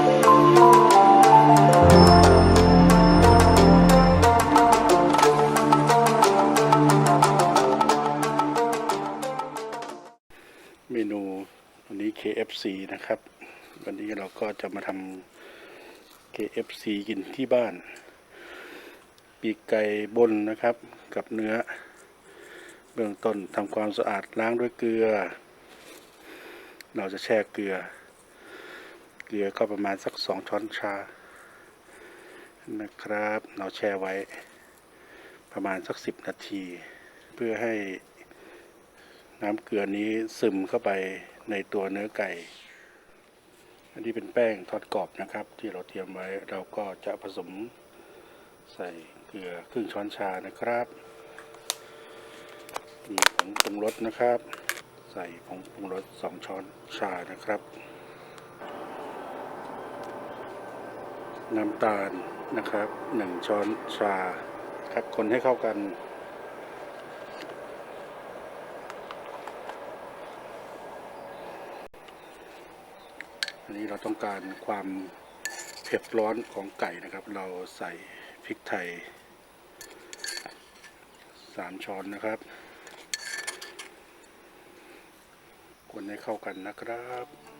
เมนูวันนี้ KFC นะครับ วันนี้เราก็จะมาทำ KFC กินที่บ้าน ปีกไก่บนนะครับกับเนื้อ เบื้องต้นทำความสะอาดล้างด้วยเกลือ เราจะแช่เกลือ เกลือก็ประมาณสักสองช้อนชา นะครับ เราแช่ไว้ประมาณสักสิบนาที เพื่อให้น้ำเกลือนี้ซึมเข้าไปในตัวเนื้อไก่ อันนี้เป็นแป้งทอดกรอบนะครับ ที่เราเตรียมไว้เราก็จะผสมใส่เกลือครึ่งช้อนชานะครับ มีผงปรุงรสนะครับ ใส่ผงปรุงรสสองช้อนชานะครับ น้ำตาลนะครับหนึ่งช้อนชาครับคนให้เข้ากัน อันนี้เราต้องการความเผ็ดร้อนของไก่นะครับ เราใส่พริกไทยสามช้อนนะครับคนให้เข้ากันนะครับ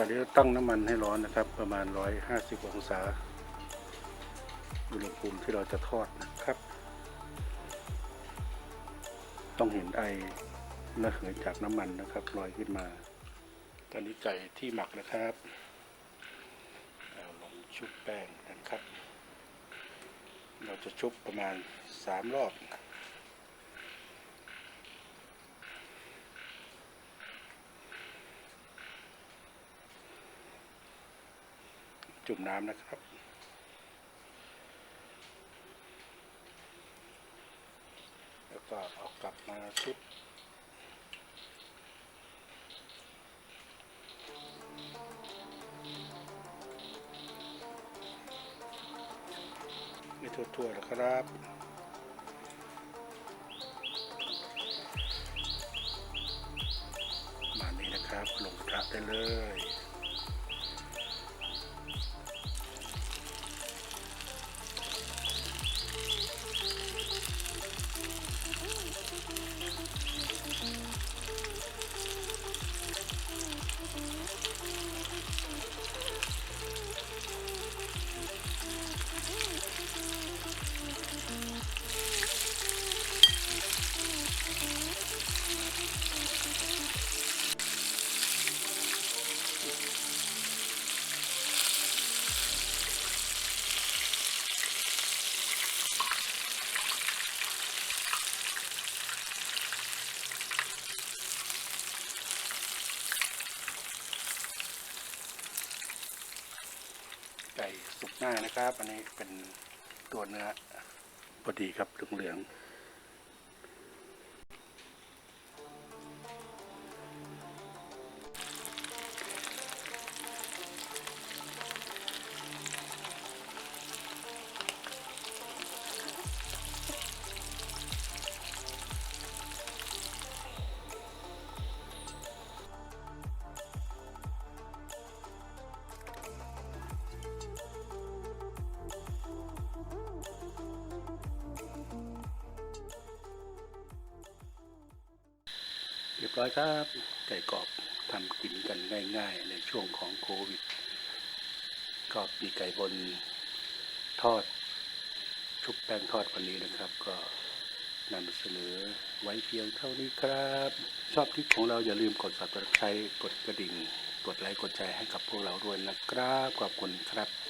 ตอนนี้ตั้งน้ำมันให้ร้อนนะครับ ประมาณ 150 องศา อุณหภูมิที่เราจะทอดนะครับ ต้องเห็นไอระเหยจากน้ำมันนะครับลอยขึ้นมา ตอนนี้ไก่ที่หมักนะครับเอาลงชุบแป้งนะครับ เราจะชุบประมาณสามรอบ จุ่มน้ำนะครับ แล้วก็เอากลับมาชุบให้ทั่วๆนะครับมานี้นะครับลงกระทะได้เลย ไก่สุกหน้านะครับ อันนี้เป็นตัวเนื้อพอดีครับเหลืองๆ รียบร้อยครับไก่กรอบทำกินกันง่าย ๆ ในช่วงของโควิดก็มีไก่บนทอด ชุบแป้งทอดวันนี้นะครับ ก็นำเสนอไว้เพียงเท่านี้ครับ ชอบคลิปของเราอย่าลืมกด subscribe กดกระดิ่ง กดไลค์กดแชร์ให้กับพวกเราด้วยนะครับ ขอบคุณครับ